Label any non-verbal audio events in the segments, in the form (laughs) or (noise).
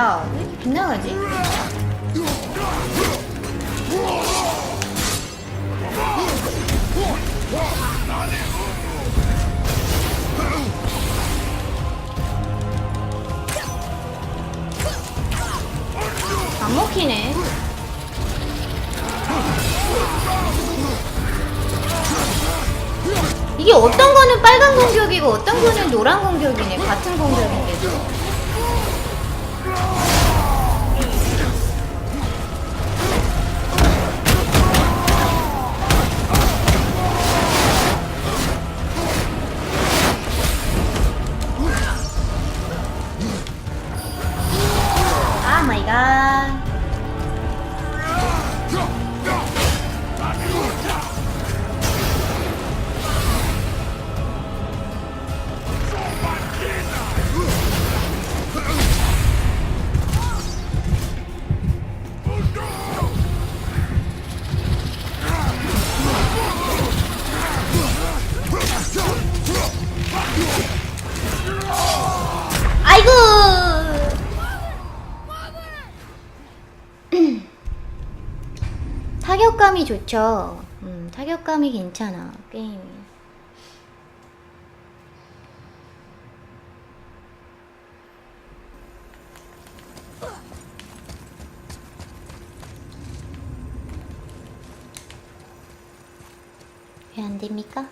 야, 왜 이렇게 빗나가지? 안 먹히네. 이게 어떤 거는 빨간 공격이고 어떤 거는 노란 공격이네. 같은 공격인데도. 타격감이 좋죠. 음, 타격감이 괜찮아 게임이. 왜 안 됩니까?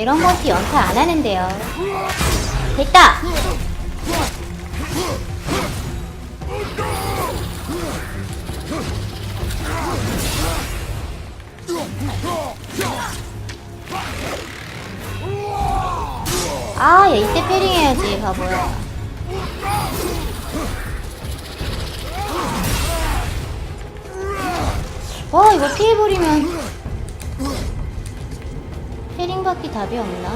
이런 것도 연타 안 하는데요. 됐다. 아, 야, 이때 패링 해야지, 바보야. 와, 이거 피해버리면. 패링밖에 답이 없나?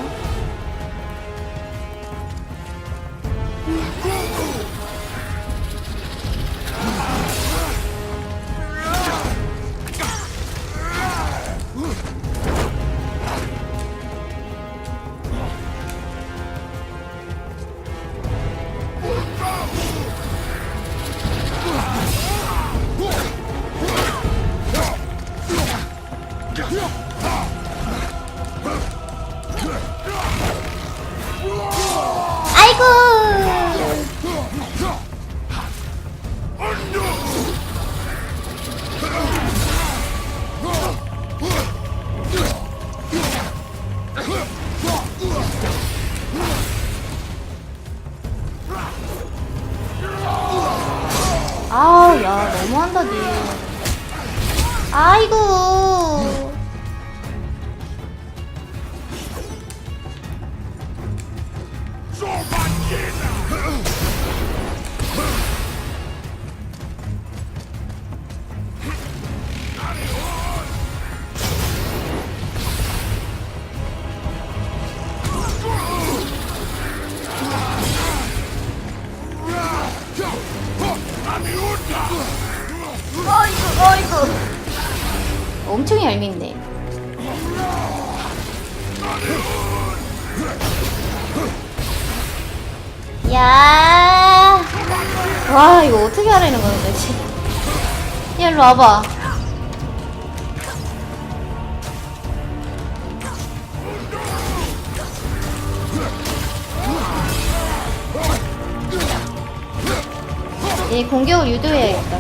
야, 와 이거 어떻게 하라는 거야 도대체? 야 일로 와봐. 이 공격을 유도해야겠다.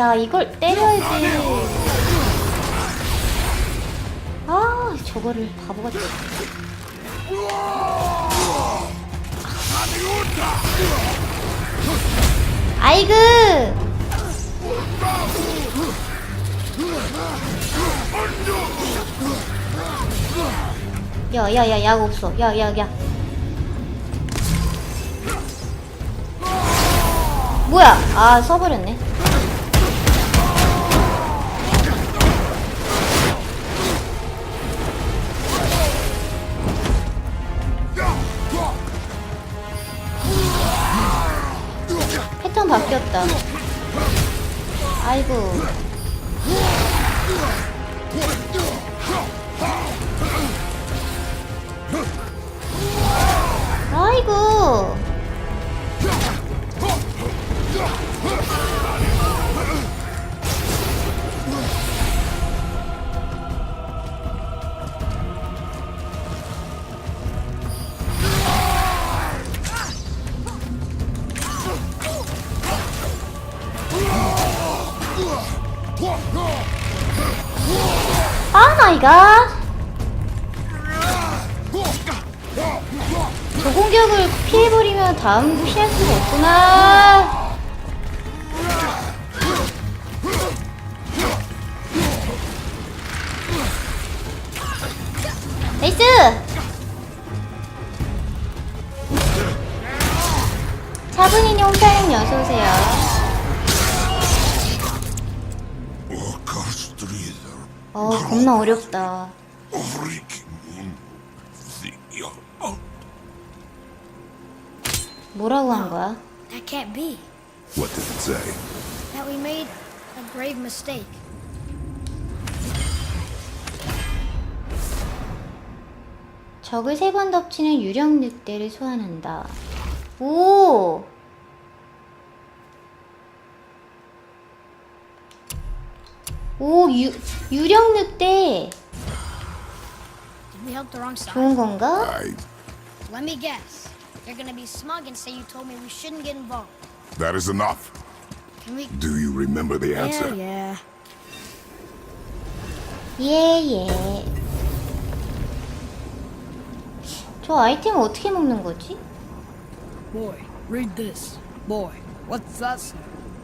야, 이걸 때려야지. 아, 저거를 바보같이. 아이그! 야, 야, 없어. 야, 야, 야. 뭐야? 아, 써버렸네. 바뀌었다. 아이고. 아이고. 마이 갓. 저 공격을 피해버리면 다음도 피할 수가 없구나. 나이스! 차분이님 홈타임 어서오세요. 어, 겁나 어렵다. 뭐라고 한 거야? That can't be. What does it say? That we made a grave mistake. 적을 세 번 덮치는 유령 늑대를 소환한다. 오! 오, 유, 유령 늑대! Did we help the wrong side? 좋은 건가? I. Let me guess. You're gonna be smug and say you told me we shouldn't get involved. That is enough. Can we? Do you remember the answer? yeah. 예, 예. 저 아이템 어떻게 먹는 거지? Boy, read this. Boy, what's that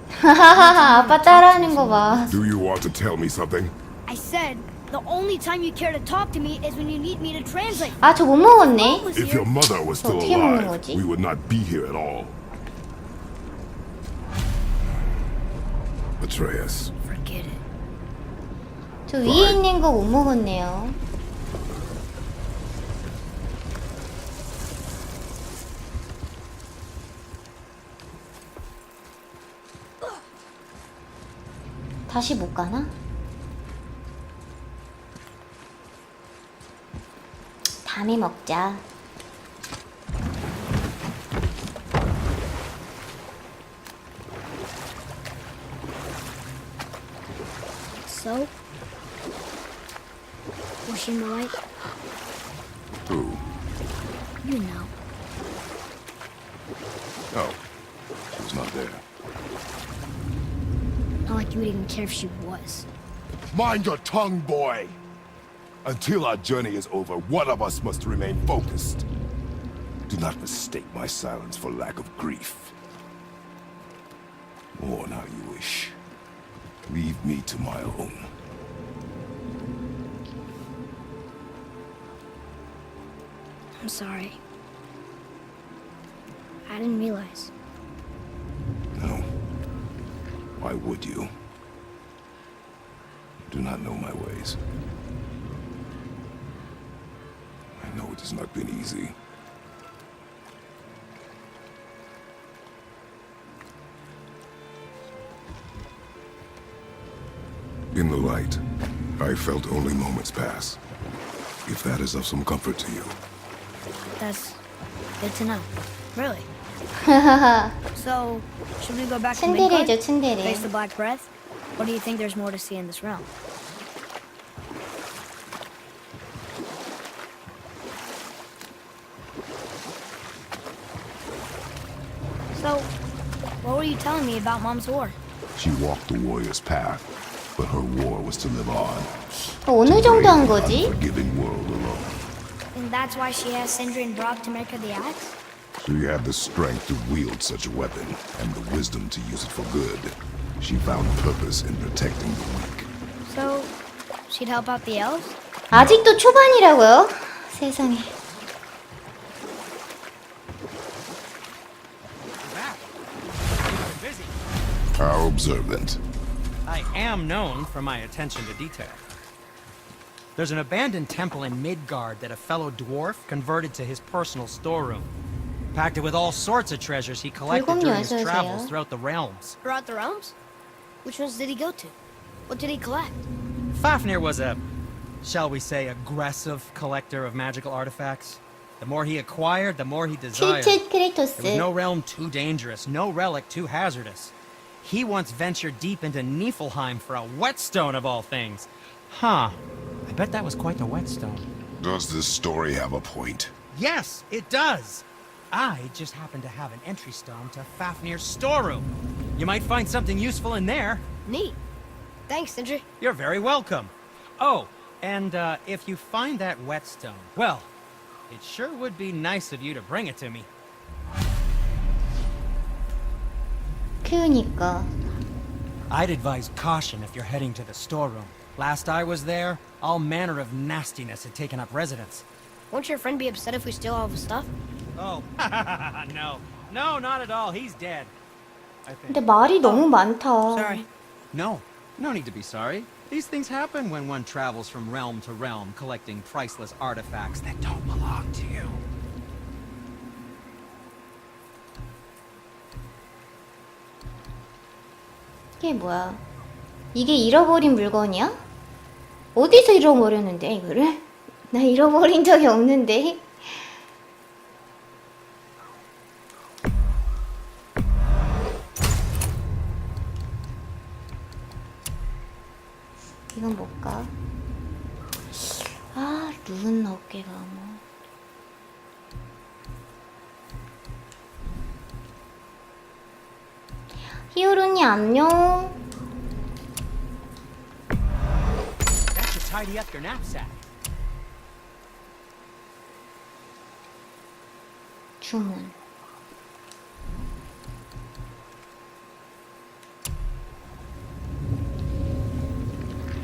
say? 하하하, 아빠 따라하는 거 봐. Do you want to tell me something? I said the only time you care to talk to me is when you need me to translate. 아, 저 못 먹었네? was If here. your mother was still 어떻게 먹는 alive, 거지? we would not be here at all. Atreus, Forget it. 저 위에 있는 거 못 먹었네요. 다시 못 가나? 다음에 먹자. So? Was she in the light? Who? You know. You would even care if she was. Mind your tongue, boy! Until our journey is over, one of us must remain focused. Do not mistake my silence for lack of grief. Mourn how you wish. Leave me to my own. I'm sorry. I didn't realize. No. Why would you? You do not know my ways. I know it has not been easy. In the light, I felt only moments pass. If that is of some comfort to you. That's good to know. Really? (laughs) so, should we go back to 츤데레죠, Midgard? 츤데레. Face the Black Breath? Or do you think there's more to see in this realm? what were you telling me about Mom's war? She walked the warrior's path, but her war was to live on. 어느 정도 한 Brave an 거지? Unforgiving world alone. And that's why she has Sindri and Brock to make her the axe? She had the strength to wield such a weapon and the wisdom to use it for good. She found purpose in protecting the weak. So, she'd help out the elves? 아직도 초반이라고요? 세상에. observant. I am known for my attention to detail. There's an abandoned temple in Midgard that a fellow dwarf converted to his personal storeroom. Packed it with all sorts of treasures he collected during his travels throughout the realms. Throughout the realms? Which ones did he go to? What did he collect? Fafnir was a, shall we say, aggressive collector of magical artifacts. The more he acquired, the more he desired. there was no realm too dangerous, no relic too hazardous. He once ventured deep into Niflheim for a whetstone of all things. Huh. I bet that was quite the whetstone. Does this story have a point? Yes, it does. I just happen to have an entry stone to Fafnir's storeroom. You might find something useful in there. Neat. Thanks, Sindri. You're very welcome. Oh, and uh, if you find that whetstone, well, it sure would be nice of you to bring it to me. 그니까. I'd advise caution if you're heading to the storeroom. Last I was there, all manner of nastiness had taken up residence. Won't your friend be upset if we steal all of his stuff? Oh, (laughs) no. No, not at all. He's dead. I think. 근데 말이 너무 많다. Sorry. No, no need to be sorry. These things happen when one travels from realm to realm, collecting priceless artifacts that don't belong to you. 이게 뭐야? 이게 잃어버린 물건이야? 어디서 잃어버렸는데 이거를? 나 잃어버린 적이 없는데. 이건 뭘까? 아, 룬 어깨가 뭐. 안녕. That should tidy up your knapsack. 주문.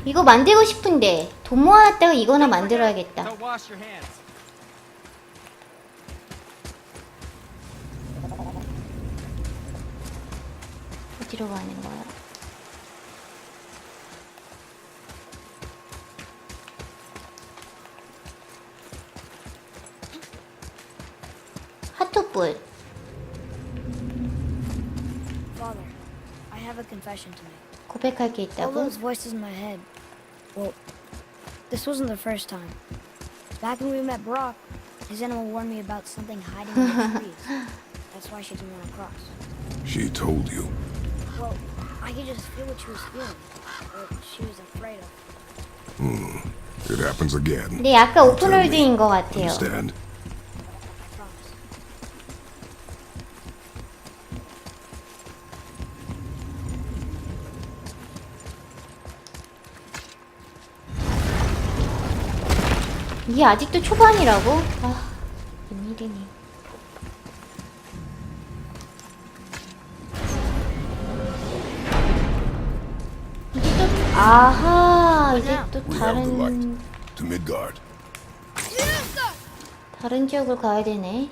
이거 만들고 싶은데 돈 모아놨다가 이거나 만들어야겠다. 어디로 가는 거야? 핫토불. Father, I have a confession to make. 고백할 게 All 있다고? those voices in my head. Well, this wasn't the first time. Back when we met Brock, his animal warned me about something hiding in the trees. (laughs) That's why she didn't want to cross. She told you. Well, I could just feel what she was feeling. What she was afraid of. It happens again. 근데 약간 오픈월드인 것 같아요. Understand? 이게 아직도 초반이라고? 아, 웬일이니. 아하, 이제 또. 다른. 다른 지역을 가야 되네.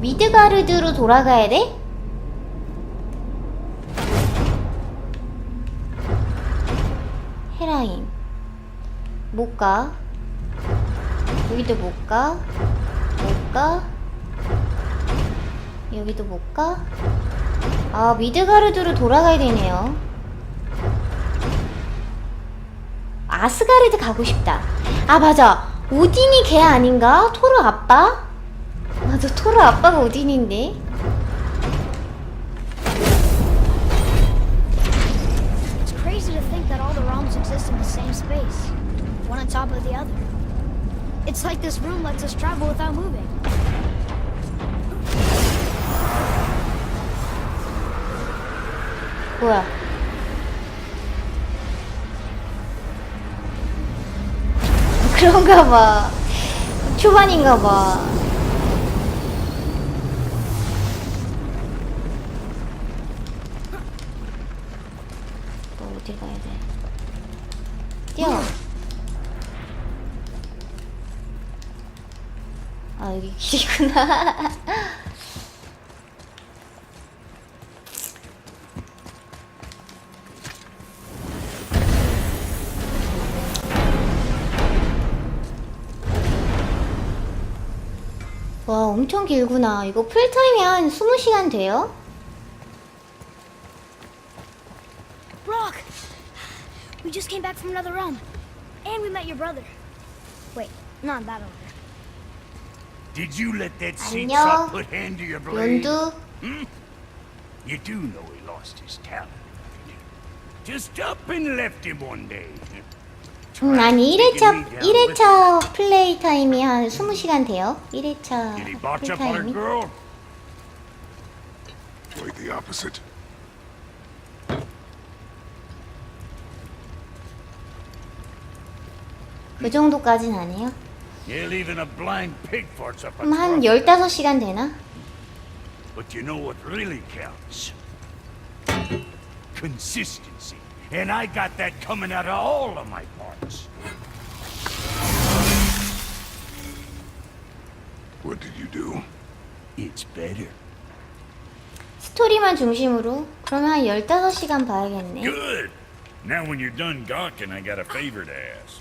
미드가르드로 돌아가야 돼? 못 가. 여기도 못 가. 못 가. 여기도 못 가. 아, 미드가르드로 돌아가야 되네요. 아스가르드 가고 싶다. 아, 맞아. 오딘이 걔 아닌가? 토르 아빠? 맞아, 토르 아빠가 오딘인데. one on top of the other. It's like this room lets us travel without moving. 뭐야? (laughs) 그런가 봐. 초반인가 봐. 또 어디 가야 돼? 뛰어. 아 여기 길이구나. 와 엄청 길구나. 이거 풀타임이 한 20시간 돼요? Order. Did you let that seat 안녕. sop put hand to your blade? 연두 You do know he lost his talent. Just up and left him one day. 음, 아니 1회차 1회차 플레이 타임이 한 20시간 돼요. 1회차 Did he 플레이 botch up on her 타임이. girl? Quite the opposite. 그 정도까진 아니에요. Hell, even a blind pig farts up a 그럼 한 truck. 15시간 되나? But you know what really counts? Consistency. And I got that coming out of all of my parts. What did you do? It's better. 스토리만 중심으로 그러면 한 15시간 봐야겠네. Good. Now when you're done gawking, I got a favor to ask.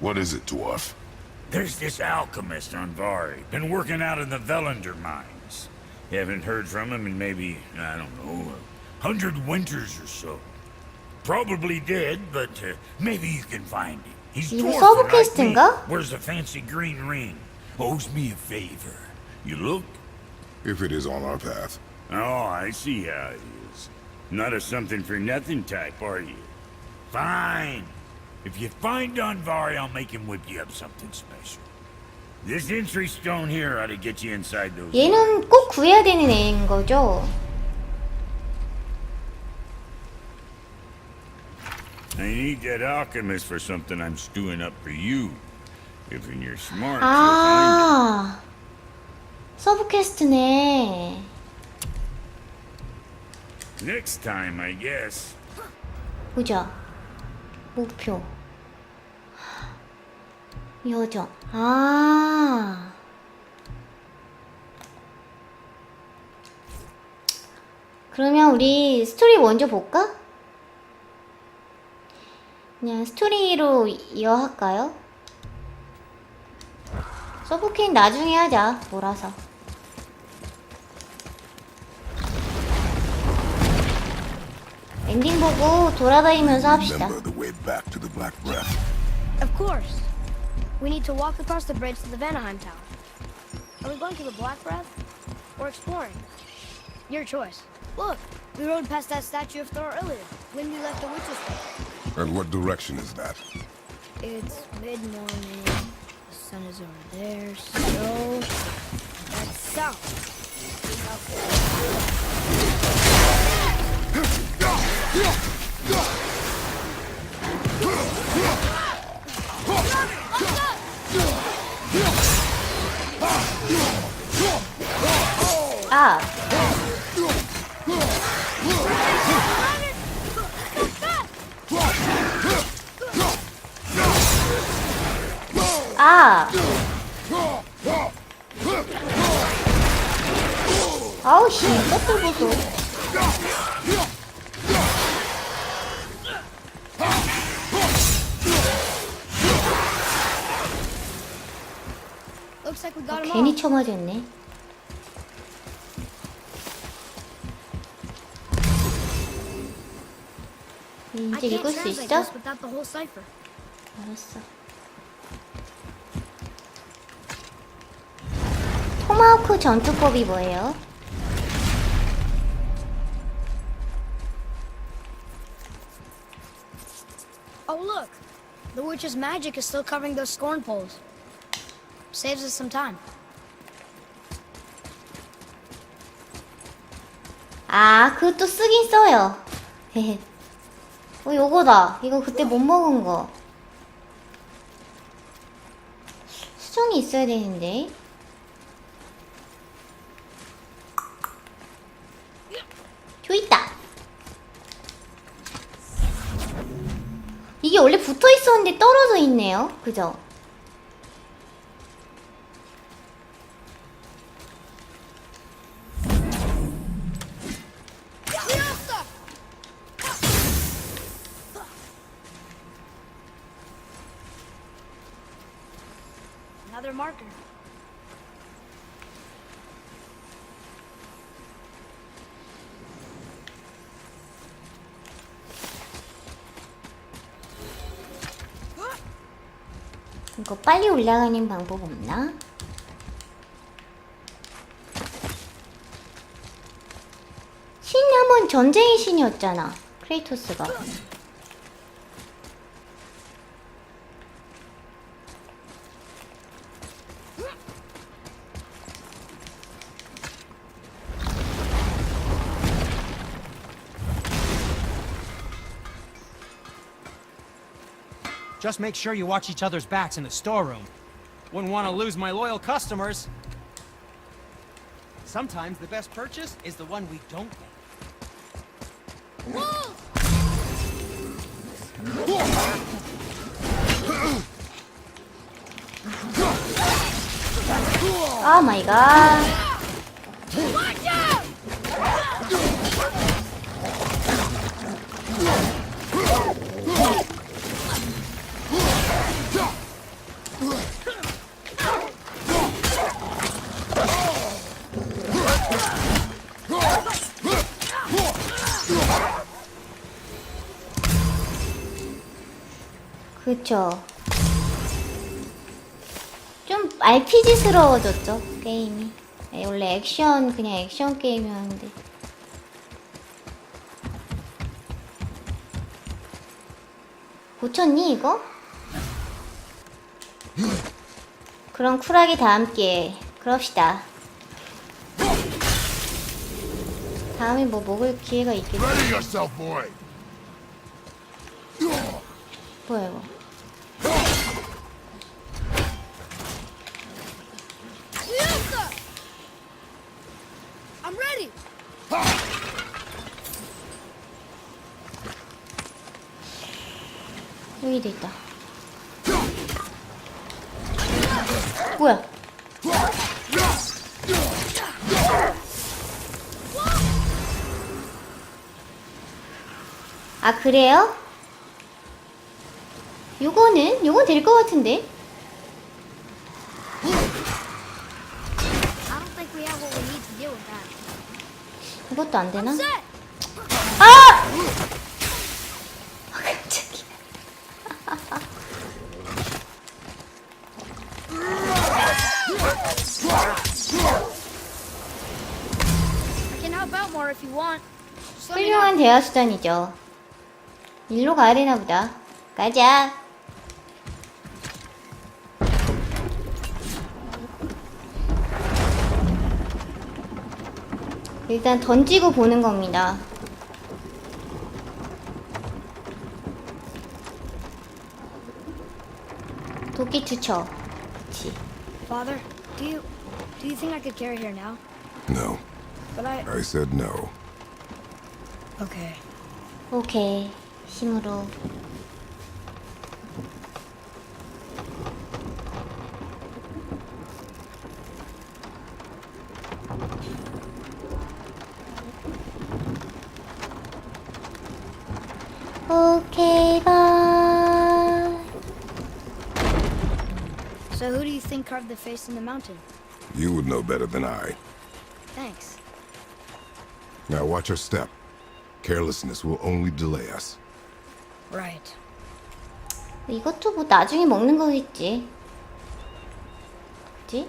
What is it, dwarf? There's this alchemist on Vari, been working out in the Velander mines. You haven't heard from him in maybe, I don't know, a hundred winters or so. Probably dead, but uh, maybe you can find him. He's dwarf me. Where's the fancy green ring? Owes me a favor. You look? If it is on our path. Oh, I see how it is. Not a something-for-nothing type, are you? Fine. If you find Donvari, I'll make him whip you up something special. This entry stone here ought to get you inside those. 얘는 꼭 구해야 되는 애인 거죠? I need that alchemist for something I'm stewing up for you. If you're smart, 아 서브 퀘스트네. you'll find it. Next time, I guess. 보자. 목표. 여정. 아. 그러면 우리 스토리 먼저 볼까? 그냥 스토리로 이어 할까요? 서브퀸 나중에 하자 몰아서 엔딩 보고 돌아다니면서 합시다. Of course. We need to walk across the bridge to the Vanaheim Tower. Are we going to the Black Breath? Or exploring? Your choice. Look, we rode past that statue of Thor earlier, when we left the witch's Cave. And what direction is that? It's mid-morning. The sun is over there, so... That's south. 아 아. 아우 씨, 것들 보소. 괜히. 쳐맞았네. 이제 읽을 수 있어? 알았어. 토마호크 전투법이 뭐예요? Oh, look! The witch's magic is still covering those scorn poles. Saves us some time. 아, 그것도 쓰긴 써요. 헤헤. 어, 요거다. 이거 그때 못 먹은 거. 수정이 있어야 되는데. 저 있다. 이게 원래 붙어 있었는데 떨어져 있네요. 그죠? 이거 빨리 올라가는 방법 없나? 신함은 전쟁의 신이었잖아. 크레이토스가. Just make sure you watch each other's backs in the storeroom. Wouldn't want to lose my loyal customers. Sometimes the best purchase is the one we don't make. Oh my god. 그쵸. 좀 RPG스러워졌죠, 게임이. 에, 원래 액션, 그냥 액션 게임이었는데. 고쳤니, 이거? 그럼 쿨하게 다 함께. 그럽시다. 다음에 뭐 먹을 기회가 있겠지. 뭐야, 이거. 여기도 있다. 뭐야? 아 그래요? 요거는 요건 될 것 같은데. 이것도 안 되나? Set! 아! 아 깜짝이야 I can help out more if you want. Just let me know. 훌륭한 대화 수단이죠. 일로 가야 되나 보다. 가자. 일단 던지고 보는 겁니다. 도끼 투처 그치. Father, do you do you think I could carry her now? No, But I I said no. okay. 오케이 힘으로 오케이 바이 So who do you think carved the face in the mountain? You would know better than I. Thanks. Now watch your step. Carelessness will only delay us. Right. 이것도 뭐 나중에 먹는 거겠지 그치?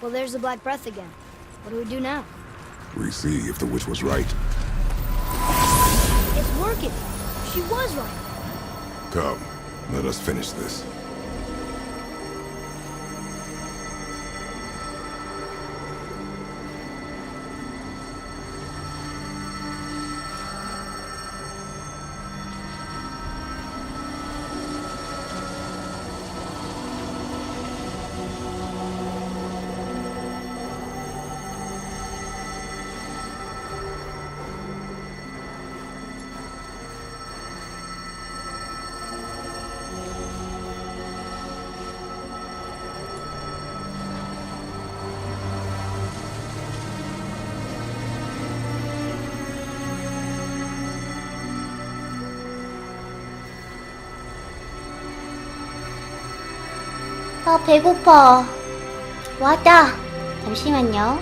Well, there's the Black Breath again. What do we do now? We see if the witch was right. It's working. She was right. Come, let us finish this. 아 배고파 왔다 잠시만요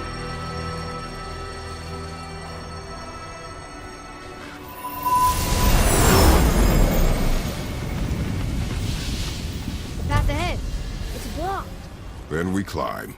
The path ahead. It's blocked. Then we climb.